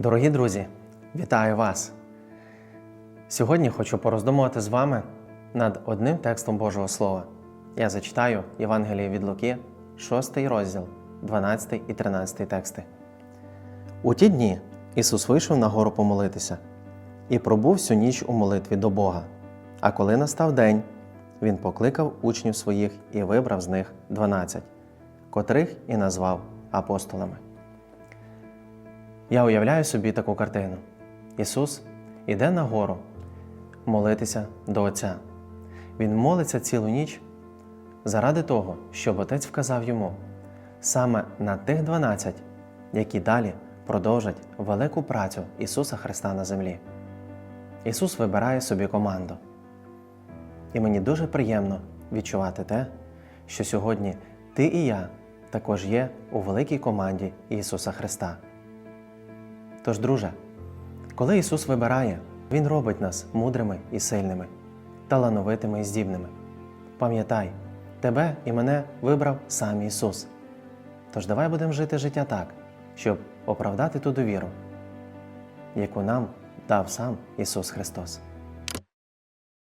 Дорогі друзі, вітаю вас! Сьогодні хочу пороздумувати з вами над одним текстом Божого Слова. Я зачитаю Євангеліє від Луки, 6 розділ, 12 і 13 тексти. У ті дні Ісус вийшов на гору помолитися і пробув всю ніч у молитві до Бога. А коли настав день, Він покликав учнів своїх і вибрав з них дванадцять, котрих і назвав апостолами. Я уявляю собі таку картину. Ісус іде на гору молитися до Отця. Він молиться цілу ніч заради того, щоб Отець вказав йому саме на тих 12, які далі продовжать велику працю Ісуса Христа на землі. Ісус вибирає собі команду. І мені дуже приємно відчувати те, що сьогодні ти і я також є у великій команді Ісуса Христа. Тож, друже, коли Ісус вибирає, Він робить нас мудрими і сильними, талановитими і здібними. Пам'ятай, тебе і мене вибрав сам Ісус. Тож давай будемо жити життя так, щоб оправдати ту довіру, яку нам дав сам Ісус Христос.